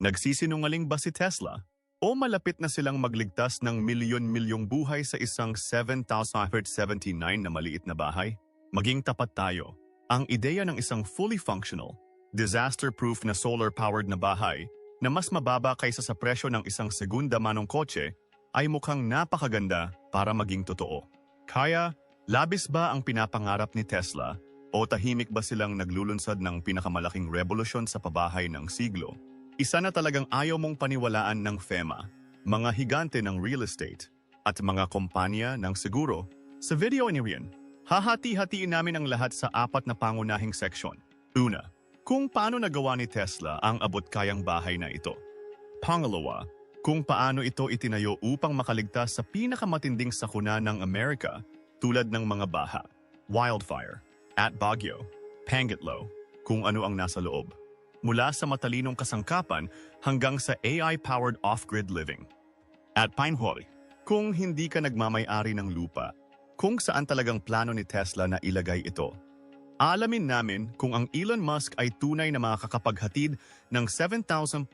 Nagsisinungaling ba si Tesla? O malapit na silang magligtas ng milyon-milyong buhay sa isang 7,579 na maliit na bahay? Maging tapat tayo. Ang ideya ng isang fully functional, disaster-proof na solar-powered na bahay na mas mababa kaysa sa presyo ng isang segunda manong kotse ay mukhang napakaganda para maging totoo. Kaya, labis ba ang pinapangarap ni Tesla o tahimik ba silang naglulunsad ng pinakamalaking revolusyon sa pabahay ng siglo? Isa na talagang ayaw mong paniwalaan ng FEMA, mga higante ng real estate, at mga kompanya ng seguro. Sa video ni Rian, hahati-hatiin namin ang lahat sa apat na pangunahing seksyon. Una, kung paano nagawa ni Tesla ang abot-kayang bahay na ito. Pangalawa, kung paano ito itinayo upang makaligtas sa pinakamatinding sakuna ng Amerika tulad ng mga baha, wildfire, at Baguio, Pangatlo, kung ano ang nasa loob. Mula sa matalinong kasangkapan hanggang sa AI-powered off-grid living. At Pinehall, kung hindi ka nagmamay-ari ng lupa, kung saan talagang plano ni Tesla na ilagay ito. Alamin namin kung ang Elon Musk ay tunay na makakapaghatid ng $7,179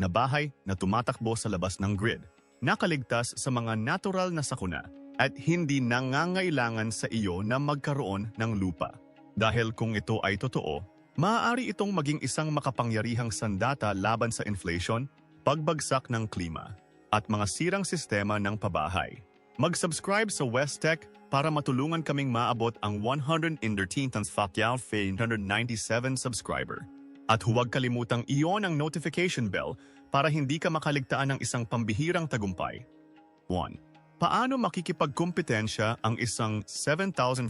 na bahay na tumatakbo sa labas ng grid, nakaligtas sa mga natural na sakuna at hindi nangangailangan sa iyo na magkaroon ng lupa. Dahil kung ito ay totoo, maaari itong maging isang makapangyarihang sandata laban sa inflation, pagbagsak ng klima, at mga sirang sistema ng pabahay. Mag-subscribe sa West Tech para matulungan kaming maabot ang 113th Fatyaw 197 subscriber. At huwag kalimutang iyon ang notification bell para hindi ka makaligtaan ng isang pambihirang tagumpay. 1. Paano makikipagkumpetensya ang isang $7,579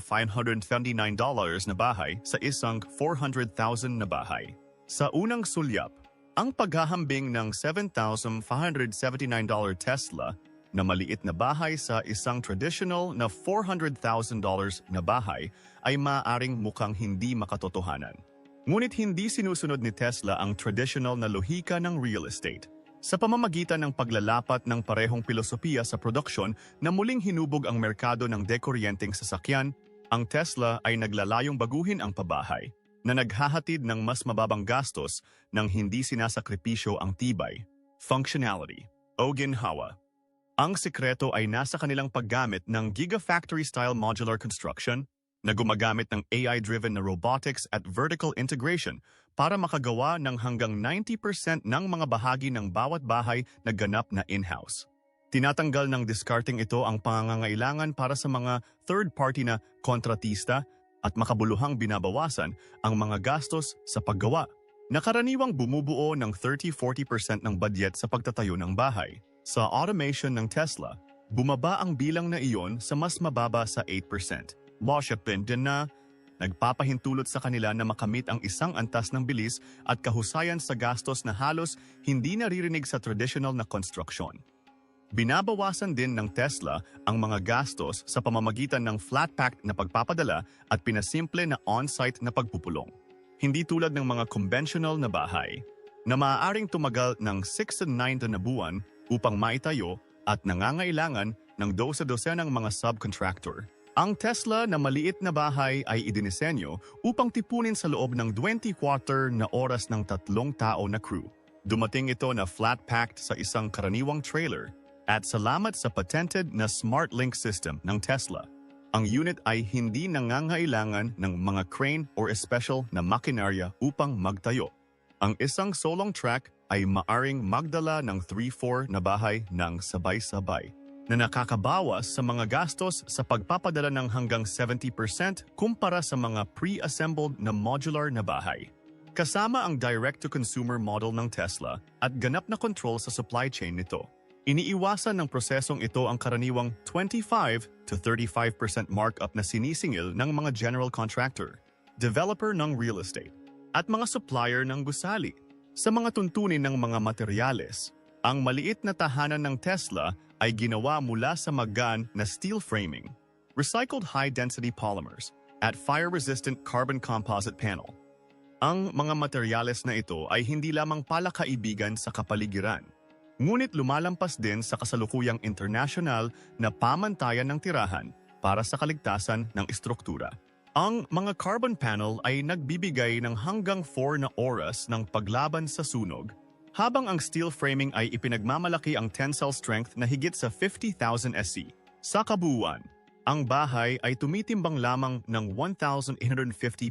na bahay sa isang $400,000 na bahay? Sa unang sulyap, ang paghahambing ng $7,579 Tesla na maliit na bahay sa isang traditional na $400,000 na bahay ay maaaring mukhang hindi makatotohanan. Ngunit hindi sinusunod ni Tesla ang traditional na lohika ng real estate. Sa pamamagitan ng paglalapat ng parehong pilosopiya sa produksyon na muling hinubog ang merkado ng dekoryenteng sasakyan, ang Tesla ay naglalayong baguhin ang pabahay na naghahatid ng mas mababang gastos nang hindi sinasakripisyo ang tibay, functionality, o ginhawa. Ang sikreto ay nasa kanilang paggamit ng Gigafactory-style modular construction na gumagamit ng AI-driven na robotics at vertical integration para makagawa ng hanggang 90% ng mga bahagi ng bawat bahay na ganap na in-house. Tinatanggal ng discarding ito ang pangangailangan para sa mga third-party na kontratista at makabuluhang binabawasan ang mga gastos sa paggawa. Nakaraniwang bumubuo ng 30-40% ng budget sa pagtatayo ng bahay. Sa automation ng Tesla, bumaba ang bilang na iyon sa mas mababa sa 8%. Washington din na nagpapahintulot sa kanila na makamit ang isang antas ng bilis at kahusayan sa gastos na halos hindi naririnig sa traditional na konstruksyon. Binabawasan din ng Tesla ang mga gastos sa pamamagitan ng flat-packed na pagpapadala at pinasimple na on-site na pagpupulong. Hindi tulad ng mga conventional na bahay na maaaring tumagal ng 6 to 9 na buwan upang maitayo at nangangailangan ng dosa-dosenang mga subcontractor. Ang Tesla na maliit na bahay ay idinisenyo upang tipunin sa loob ng 24 na oras ng tatlong tao na crew. Dumating ito na flat-packed sa isang karaniwang trailer at salamat sa patented na Smart Link system ng Tesla. Ang unit ay hindi nangangailangan ng mga crane or special na makinarya upang magtayo. Ang isang solong track ay maaring magdala ng 3-4 na bahay ng sabay-sabay na nakakabawas sa mga gastos sa pagpapadala ng hanggang 70% kumpara sa mga pre-assembled na modular na bahay. Kasama ang direct-to-consumer model ng Tesla at ganap na control sa supply chain nito. Iniiwasan ng prosesong ito ang karaniwang 25 to 35% markup na sinisingil ng mga general contractor, developer ng real estate, at mga supplier ng gusali. Sa mga tuntunin ng mga materyales, ang maliit na tahanan ng Tesla ay ginawa mula sa magan na steel framing, recycled high-density polymers, at fire-resistant carbon composite panel. Ang mga materyales na ito ay hindi lamang palakaibigan sa kapaligiran, ngunit lumalampas din sa kasalukuyang international na pamantayan ng tirahan para sa kaligtasan ng istruktura. Ang mga carbon panel ay nagbibigay ng hanggang 4 na oras ng paglaban sa sunog, habang ang steel framing ay ipinagmamalaki ang tensile strength na higit sa 50,000 SC. Sa kabuuan, ang bahay ay tumitimbang lamang ng 1,850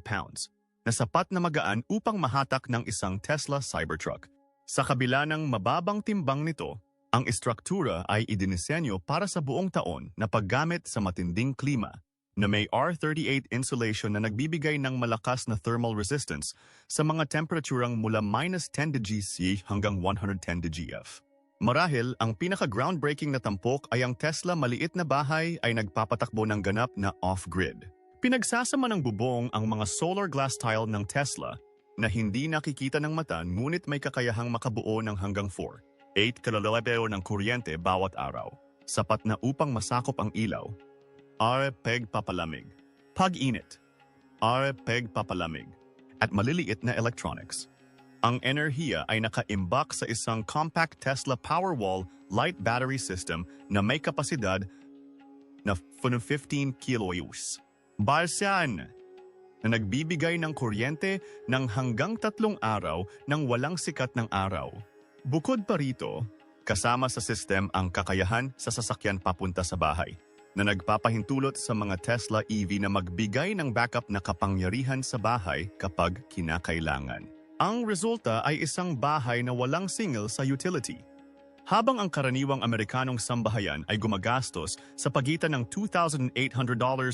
pounds, na sapat na magaan upang mahatak ng isang Tesla Cybertruck. Sa kabila ng mababang timbang nito, ang istruktura ay idinisenyo para sa buong taon na paggamit sa matinding klima na may R38 insulation na nagbibigay ng malakas na thermal resistance sa mga temperaturang mula minus 10 degrees C hanggang 110 degrees F. Marahil, ang pinaka-groundbreaking na tampok ay ang Tesla maliit na bahay ay nagpapatakbo ng ganap na off-grid. Pinagsasama ng bubong ang mga solar glass tile ng Tesla na hindi nakikita ng mata ngunit may kakayahang makabuo ng hanggang 4, 8 kalalabero ng kuryente bawat araw. Sapat na upang masakop ang ilaw, are pegpapalamig. Pag-init, are pegpapalamig. At maliliit na electronics. Ang enerhiya ay nakaimbak sa isang compact Tesla Powerwall light battery system na may kapasidad na 15 kilowatt. Balsan na nagbibigay ng kuryente ng hanggang tatlong araw nang walang sikat ng araw. Bukod pa rito, kasama sa system ang kakayahan sa sasakyan papunta sa bahay na nagpapahintulot sa mga Tesla EV na magbigay ng backup na kapangyarihan sa bahay kapag kinakailangan. Ang resulta ay isang bahay na walang single sa utility. Habang ang karaniwang Amerikanong sambahayan ay gumagastos sa pagitan ng $2,800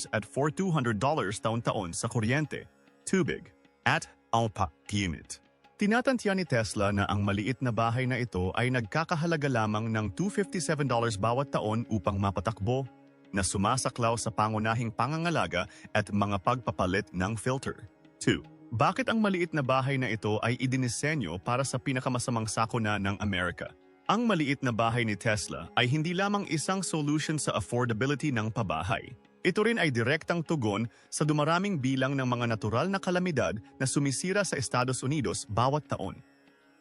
at $4,200 taon-taon sa kuryente, tubig, at alpa unit. Tinatantya ni Tesla na ang maliit na bahay na ito ay nagkakahalaga lamang ng $257 bawat taon upang mapatakbo na sumasaklaw sa pangunahing pangangalaga at mga pagpapalit ng filter. 2. Bakit ang maliit na bahay na ito ay idinisenyo para sa pinakamasamang sakuna ng Amerika? Ang maliit na bahay ni Tesla ay hindi lamang isang solution sa affordability ng pabahay. Ito rin ay direktang tugon sa dumaraming bilang ng mga natural na kalamidad na sumisira sa Estados Unidos bawat taon.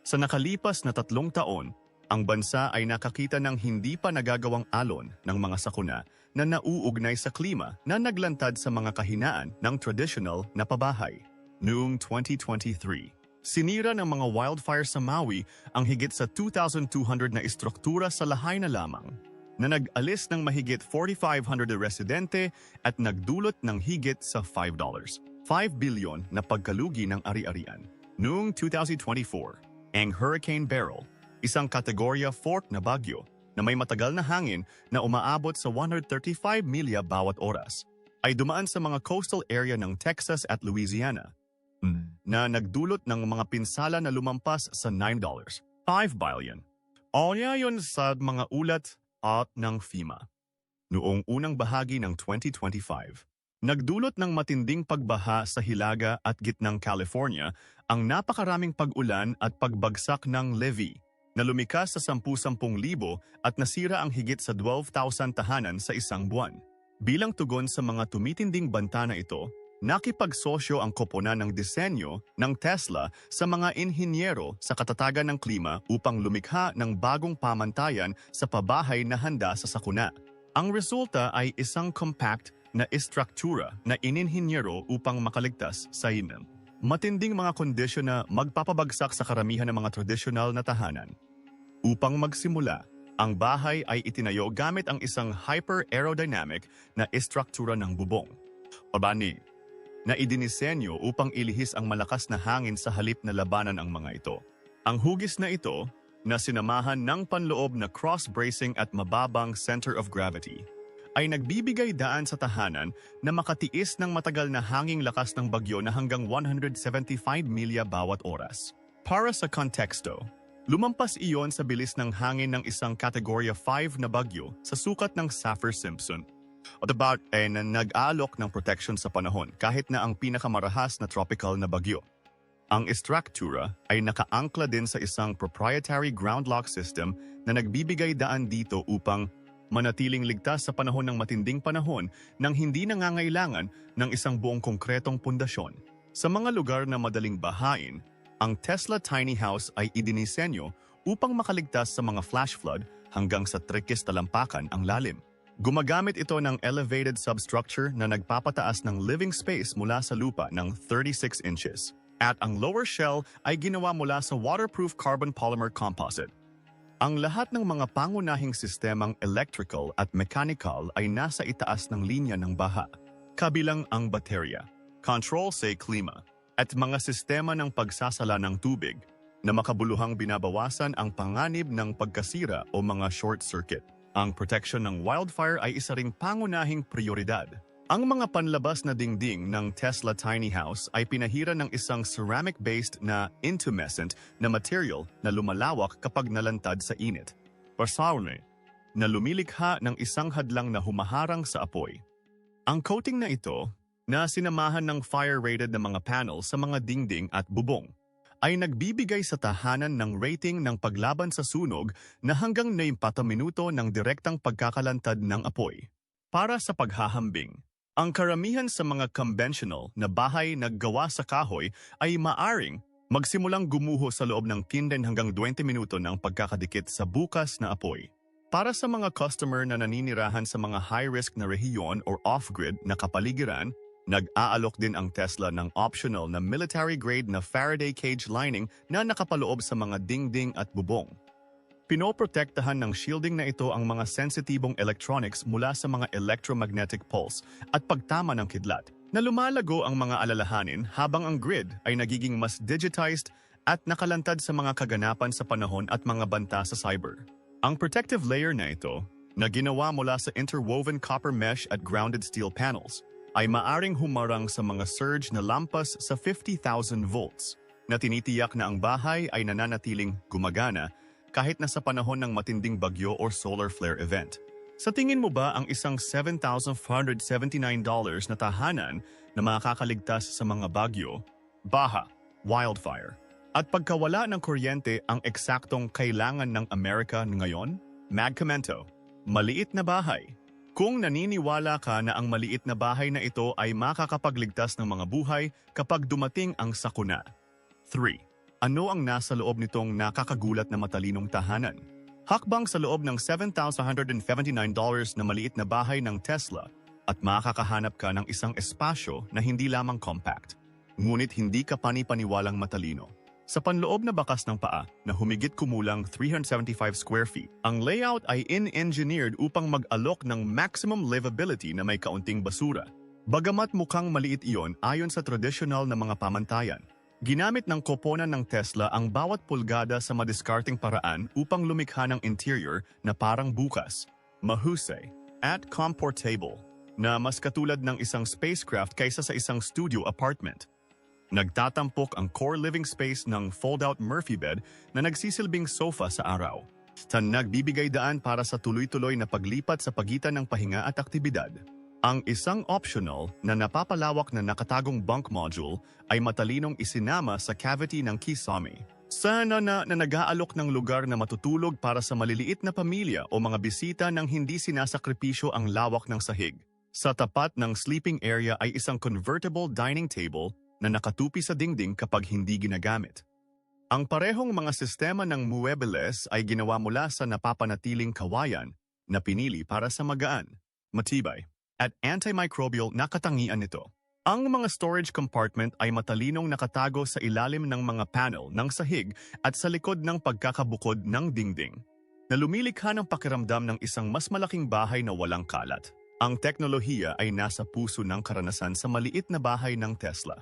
Sa nakalipas na tatlong taon, ang bansa ay nakakita ng hindi pa nagagawang alon ng mga sakuna na nauugnay sa klima na naglantad sa mga kahinaan ng traditional na pabahay. Noong 2023, sinira ng mga wildfire sa Maui ang higit sa 2,200 na istruktura sa lahay na lamang na nag-alis ng mahigit 4,500 residente at nagdulot ng higit sa $5. 5 bilyon na pagkalugi ng ari-arian. Noong 2024, ang Hurricane Beryl, isang kategorya 4 na bagyo na may matagal na hangin na umaabot sa 135 milya bawat oras, ay dumaan sa mga coastal area ng Texas at Louisiana na nagdulot ng mga pinsala na lumampas sa $9, 5 billion. O yun sa mga ulat at ng FEMA. Noong unang bahagi ng 2025, nagdulot ng matinding pagbaha sa Hilaga at gitnang California ang napakaraming pag-ulan at pagbagsak ng levee na lumikas sa 10,000 at nasira ang higit sa 12,000 tahanan sa isang buwan. Bilang tugon sa mga tumitinding banta na ito, nakipagsosyo ang koponan ng disenyo ng Tesla sa mga inhinyero sa katatagan ng klima upang lumikha ng bagong pamantayan sa pabahay na handa sa sakuna. Ang resulta ay isang compact na istruktura na ininhinyero upang makaligtas sa inim. Matinding mga kondisyon na magpapabagsak sa karamihan ng mga tradisyonal na tahanan. Upang magsimula, ang bahay ay itinayo gamit ang isang hyper-aerodynamic na istruktura ng bubong. Pabani, na idinisenyo upang ilihis ang malakas na hangin sa halip na labanan ang mga ito. Ang hugis na ito, na sinamahan ng panloob na cross-bracing at mababang center of gravity, ay nagbibigay daan sa tahanan na makatiis ng matagal na hanging lakas ng bagyo na hanggang 175 milya bawat oras. Para sa konteksto, Lumampas iyon sa bilis ng hangin ng isang Category 5 na bagyo sa sukat ng Saffir-Simpson. At about ay na nag-aalok ng protection sa panahon kahit na ang pinakamarahas na tropical na bagyo. Ang istruktura ay nakaangkla din sa isang proprietary ground lock system na nagbibigay daan dito upang manatiling ligtas sa panahon ng matinding panahon nang hindi nangangailangan ng isang buong konkretong pundasyon. Sa mga lugar na madaling bahain, ang Tesla Tiny House ay idinisenyo upang makaligtas sa mga flash flood hanggang sa trikis talampakan ang lalim. Gumagamit ito ng elevated substructure na nagpapataas ng living space mula sa lupa ng 36 inches. At ang lower shell ay ginawa mula sa waterproof carbon polymer composite. Ang lahat ng mga pangunahing sistemang electrical at mechanical ay nasa itaas ng linya ng baha, kabilang ang baterya, control sa klima, at mga sistema ng pagsasala ng tubig na makabuluhang binabawasan ang panganib ng pagkasira o mga short circuit. Ang protection ng wildfire ay isa ring pangunahing prioridad. Ang mga panlabas na dingding ng Tesla Tiny House ay pinahira ng isang ceramic-based na intumescent na material na lumalawak kapag nalantad sa init. Pasawne, na lumilikha ng isang hadlang na humaharang sa apoy. Ang coating na ito, na sinamahan ng fire-rated na mga panel sa mga dingding at bubong, ay nagbibigay sa tahanan ng rating ng paglaban sa sunog na hanggang 90 minuto ng direktang pagkakalantad ng apoy. Para sa paghahambing, ang karamihan sa mga conventional na bahay na gawa sa kahoy ay maaring magsimulang gumuho sa loob ng 15 hanggang 20 minuto ng pagkakadikit sa bukas na apoy. Para sa mga customer na naninirahan sa mga high-risk na rehiyon or off-grid na kapaligiran, nag-aalok din ang Tesla ng optional na military-grade na Faraday cage lining na nakapaloob sa mga dingding at bubong. Pinoprotektahan ng shielding na ito ang mga sensitibong electronics mula sa mga electromagnetic pulse at pagtama ng kidlat, na lumalago ang mga alalahanin habang ang grid ay nagiging mas digitized at nakalantad sa mga kaganapan sa panahon at mga banta sa cyber. Ang protective layer na ito, na ginawa mula sa interwoven copper mesh at grounded steel panels, ay maaring humarang sa mga surge na lampas sa 50,000 volts, na tinitiyak na ang bahay ay nananatiling gumagana kahit na sa panahon ng matinding bagyo or solar flare event. Sa tingin mo ba ang isang $7,479 na tahanan na makakaligtas sa mga bagyo, baha, wildfire, at pagkawala ng kuryente ang eksaktong kailangan ng Amerika ngayon? Magcomento, maliit na bahay. Kung naniniwala ka na ang maliit na bahay na ito ay makakapagligtas ng mga buhay kapag dumating ang sakuna. 3. Ano ang nasa loob nitong nakakagulat na matalinong tahanan? Hakbang sa loob ng $7,179 na maliit na bahay ng Tesla at makakahanap ka ng isang espasyo na hindi lamang compact, ngunit hindi ka panipaniwalang matalino. Sa panloob na bakas ng paa na humigit kumulang 375 square feet, ang layout ay in-engineered upang mag-alok ng maximum livability na may kaunting basura. Bagamat mukhang maliit iyon ayon sa tradisyonal na mga pamantayan, Ginamit ng koponan ng Tesla ang bawat pulgada sa madiskarting paraan upang lumikha ng interior na parang bukas, mahusay, at comfortable na mas katulad ng isang spacecraft kaysa sa isang studio apartment. Nagtatampok ang core living space ng fold-out Murphy bed na nagsisilbing sofa sa araw. Sa nagbibigay daan para sa tuloy-tuloy na paglipat sa pagitan ng pahinga at aktibidad. Ang isang optional na napapalawak na nakatagong bunk module ay matalinong isinama sa cavity ng Kisame. Sana na, na nag-aalok ng lugar na matutulog para sa maliliit na pamilya o mga bisita nang hindi sinasakripisyo ang lawak ng sahig. Sa tapat ng sleeping area ay isang convertible dining table na nakatupi sa dingding kapag hindi ginagamit. Ang parehong mga sistema ng muebles ay ginawa mula sa napapanatiling kawayan na pinili para sa magaan, matibay, at antimicrobial na katangian nito. Ang mga storage compartment ay matalinong nakatago sa ilalim ng mga panel ng sahig at sa likod ng pagkakabukod ng dingding, na lumilikha ng pakiramdam ng isang mas malaking bahay na walang kalat. Ang teknolohiya ay nasa puso ng karanasan sa maliit na bahay ng Tesla.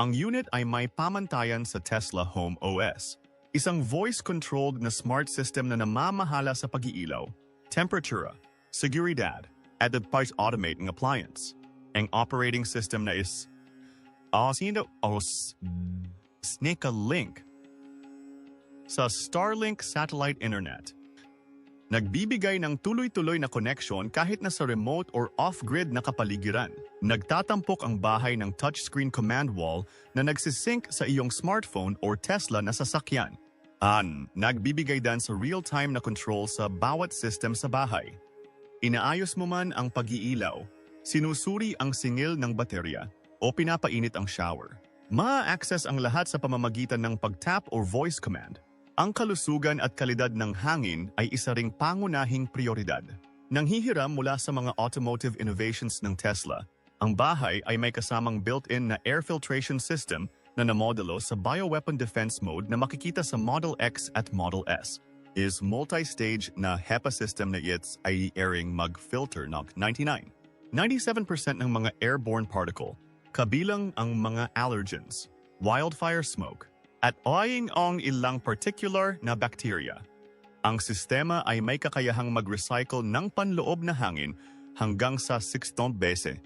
Ang unit ay may pamantayan sa Tesla Home OS, isang voice-controlled na smart system na namamahala sa pag-iilaw, temperature, seguridad, at the price automating appliance. Ang operating system na is Osino os Snika Link sa Starlink Satellite Internet. Nagbibigay ng tuloy-tuloy na connection kahit na sa remote or off-grid na kapaligiran. Nagtatampok ang bahay ng touchscreen command wall na nagsisync sa iyong smartphone or Tesla na sasakyan. An, nagbibigay dan sa real-time na control sa bawat system sa bahay. Inaayos mo man ang pag-iilaw, sinusuri ang singil ng baterya, o pinapainit ang shower. Ma-access ang lahat sa pamamagitan ng pag-tap or voice command. Ang kalusugan at kalidad ng hangin ay isa ring pangunahing prioridad. Nanghihiram mula sa mga automotive innovations ng Tesla, ang bahay ay may kasamang built-in na air filtration system na namodelo sa bioweapon defense mode na makikita sa Model X at Model S. Is multi-stage na HEPA system na its ay airing mag-filter ng 99. 97% ng mga airborne particle, kabilang ang mga allergens, wildfire smoke, at oing ang ilang particular na bacteria. Ang sistema ay may kakayahang mag-recycle ng panloob na hangin hanggang sa 60 beses.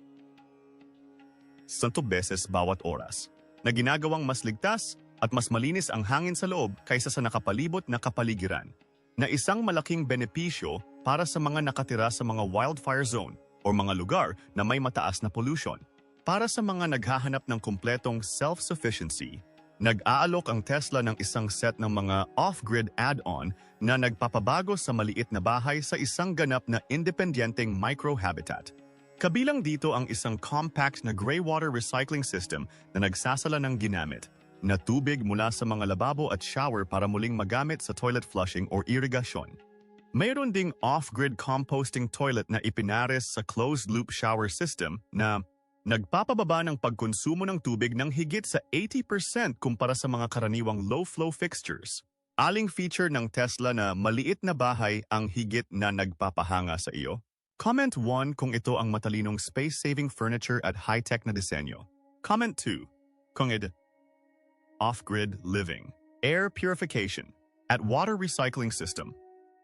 100 beses bawat oras, na ginagawang mas ligtas at mas malinis ang hangin sa loob kaysa sa nakapalibot na kapaligiran, na isang malaking benepisyo para sa mga nakatira sa mga wildfire zone o mga lugar na may mataas na pollution. Para sa mga naghahanap ng kumpletong self-sufficiency, nag-aalok ang Tesla ng isang set ng mga off-grid add-on na nagpapabago sa maliit na bahay sa isang ganap na independyenteng microhabitat. Kabilang dito ang isang compact na gray water recycling system na nagsasala ng ginamit na tubig mula sa mga lababo at shower para muling magamit sa toilet flushing or irigasyon. Mayroon ding off-grid composting toilet na ipinares sa closed-loop shower system na nagpapababa ng pagkonsumo ng tubig ng higit sa 80% kumpara sa mga karaniwang low-flow fixtures. Aling feature ng Tesla na maliit na bahay ang higit na nagpapahanga sa iyo? Comment 1 kung ito ang matalinong space-saving furniture at high-tech na disenyo. Comment 2 kung ito off-grid living, air purification, at water recycling system.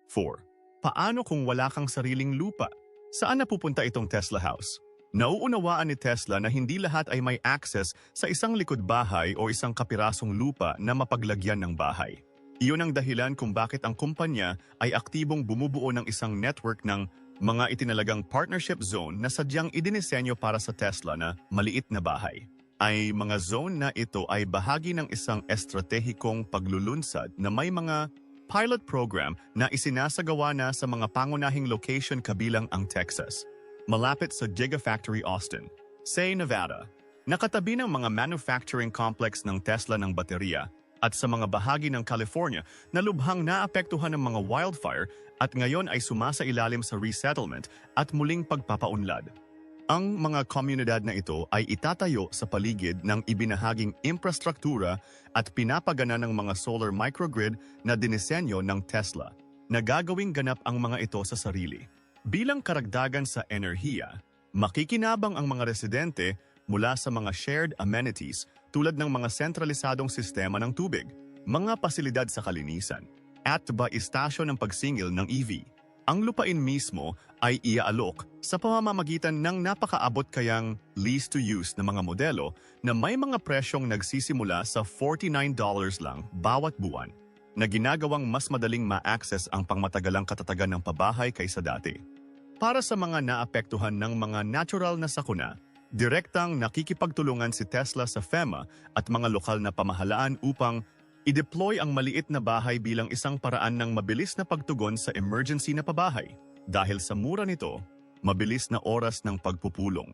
4. Paano kung wala kang sariling lupa? Saan napupunta itong Tesla House? Nauunawaan ni Tesla na hindi lahat ay may access sa isang likod bahay o isang kapirasong lupa na mapaglagyan ng bahay. Iyon ang dahilan kung bakit ang kumpanya ay aktibong bumubuo ng isang network ng mga itinalagang partnership zone na sadyang idinisenyo para sa Tesla na maliit na bahay. Ay mga zone na ito ay bahagi ng isang estratehikong paglulunsad na may mga pilot program na isinasagawa na sa mga pangunahing location kabilang ang Texas, malapit sa Gigafactory Austin, say Nevada, nakatabi ng mga manufacturing complex ng Tesla ng baterya at sa mga bahagi ng California na lubhang naapektuhan ng mga wildfire at ngayon ay sumasa ilalim sa resettlement at muling pagpapaunlad. Ang mga komunidad na ito ay itatayo sa paligid ng ibinahaging infrastruktura at pinapagana ng mga solar microgrid na dinisenyo ng Tesla na gagawing ganap ang mga ito sa sarili. Bilang karagdagan sa enerhiya, makikinabang ang mga residente mula sa mga shared amenities tulad ng mga sentralisadong sistema ng tubig, mga pasilidad sa kalinisan, at ba istasyon ng pagsingil ng EV. Ang lupain mismo ay iaalok sa pamamagitan ng napakaabot kayang lease to use na mga modelo na may mga presyong nagsisimula sa $49 lang bawat buwan na ginagawang mas madaling ma-access ang pangmatagalang katatagan ng pabahay kaysa dati. Para sa mga naapektuhan ng mga natural na sakuna, direktang nakikipagtulungan si Tesla sa FEMA at mga lokal na pamahalaan upang I-deploy ang maliit na bahay bilang isang paraan ng mabilis na pagtugon sa emergency na pabahay dahil sa mura nito, mabilis na oras ng pagpupulong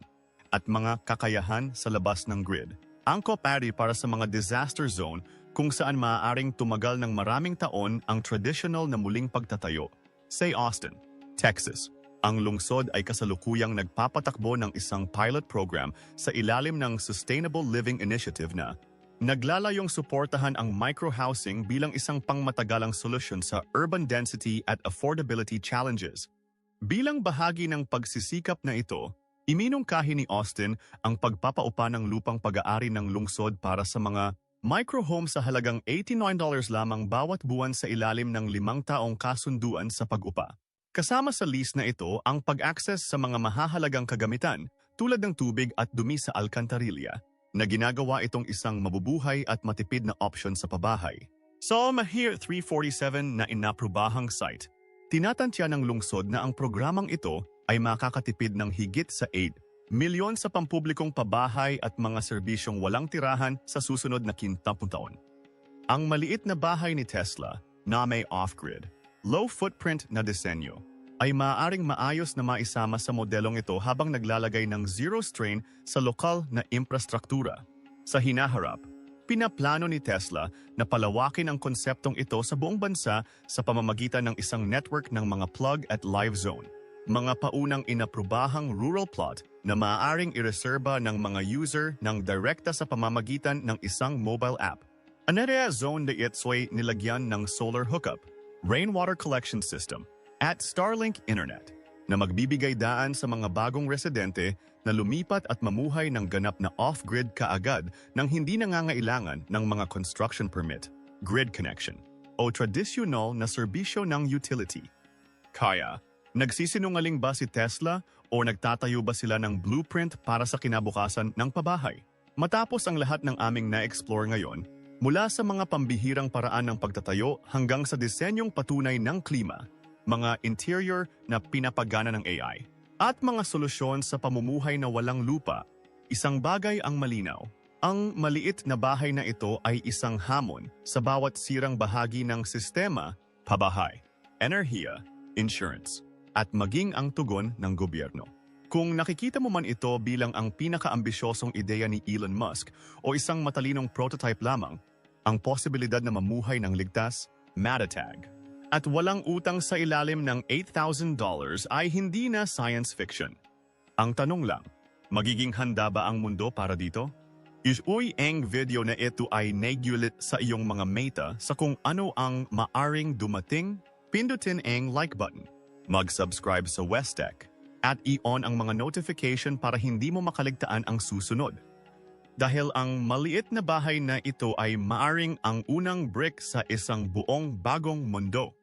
at mga kakayahan sa labas ng grid. Angko pari para sa mga disaster zone kung saan maaaring tumagal ng maraming taon ang traditional na muling pagtatayo. Say Austin, Texas. Ang lungsod ay kasalukuyang nagpapatakbo ng isang pilot program sa ilalim ng Sustainable Living Initiative na Naglalayong suportahan ang microhousing bilang isang pangmatagalang solusyon sa urban density at affordability challenges. Bilang bahagi ng pagsisikap na ito, iminungkahi ni Austin ang pagpapaupa ng lupang pag-aari ng lungsod para sa mga microhome sa halagang $89 lamang bawat buwan sa ilalim ng limang taong kasunduan sa pag-upa. Kasama sa lease na ito ang pag-access sa mga mahahalagang kagamitan tulad ng tubig at dumi sa alkantarilya na ginagawa itong isang mabubuhay at matipid na option sa pabahay. Sa Mahir 347 na inaprubahang site, tinatantya ng lungsod na ang programang ito ay makakatipid ng higit sa 8 milyon sa pampublikong pabahay at mga serbisyong walang tirahan sa susunod na kintampung taon. Ang maliit na bahay ni Tesla na may off-grid, low-footprint na disenyo, ay maaaring maayos na maisama sa modelong ito habang naglalagay ng zero strain sa lokal na infrastruktura. Sa hinaharap, pinaplano ni Tesla na palawakin ang konseptong ito sa buong bansa sa pamamagitan ng isang network ng mga plug at live zone mga paunang inaprubahang rural plot na maaaring ireserba ng mga user ng direkta sa pamamagitan ng isang mobile app. An area zone na ito'y nilagyan ng solar hookup, rainwater collection system, at Starlink Internet na magbibigay daan sa mga bagong residente na lumipat at mamuhay ng ganap na off-grid kaagad nang hindi nangangailangan ng mga construction permit, grid connection, o tradisyonal na serbisyo ng utility. Kaya, nagsisinungaling ba si Tesla o nagtatayo ba sila ng blueprint para sa kinabukasan ng pabahay? Matapos ang lahat ng aming na-explore ngayon, mula sa mga pambihirang paraan ng pagtatayo hanggang sa disenyong patunay ng klima, mga interior na pinapagana ng AI, at mga solusyon sa pamumuhay na walang lupa, isang bagay ang malinaw. Ang maliit na bahay na ito ay isang hamon sa bawat sirang bahagi ng sistema, pabahay, enerhiya, insurance, at maging ang tugon ng gobyerno. Kung nakikita mo man ito bilang ang pinakaambisyosong ideya ni Elon Musk o isang matalinong prototype lamang, ang posibilidad na mamuhay ng ligtas, matatag, at walang utang sa ilalim ng $8,000 ay hindi na science fiction. Ang tanong lang, magiging handa ba ang mundo para dito? Uy ang video na ito ay nagulit sa iyong mga meta sa kung ano ang maaring dumating, pindutin ang like button, mag-subscribe sa Westech, at i-on ang mga notification para hindi mo makaligtaan ang susunod. Dahil ang maliit na bahay na ito ay maaring ang unang brick sa isang buong bagong mundo.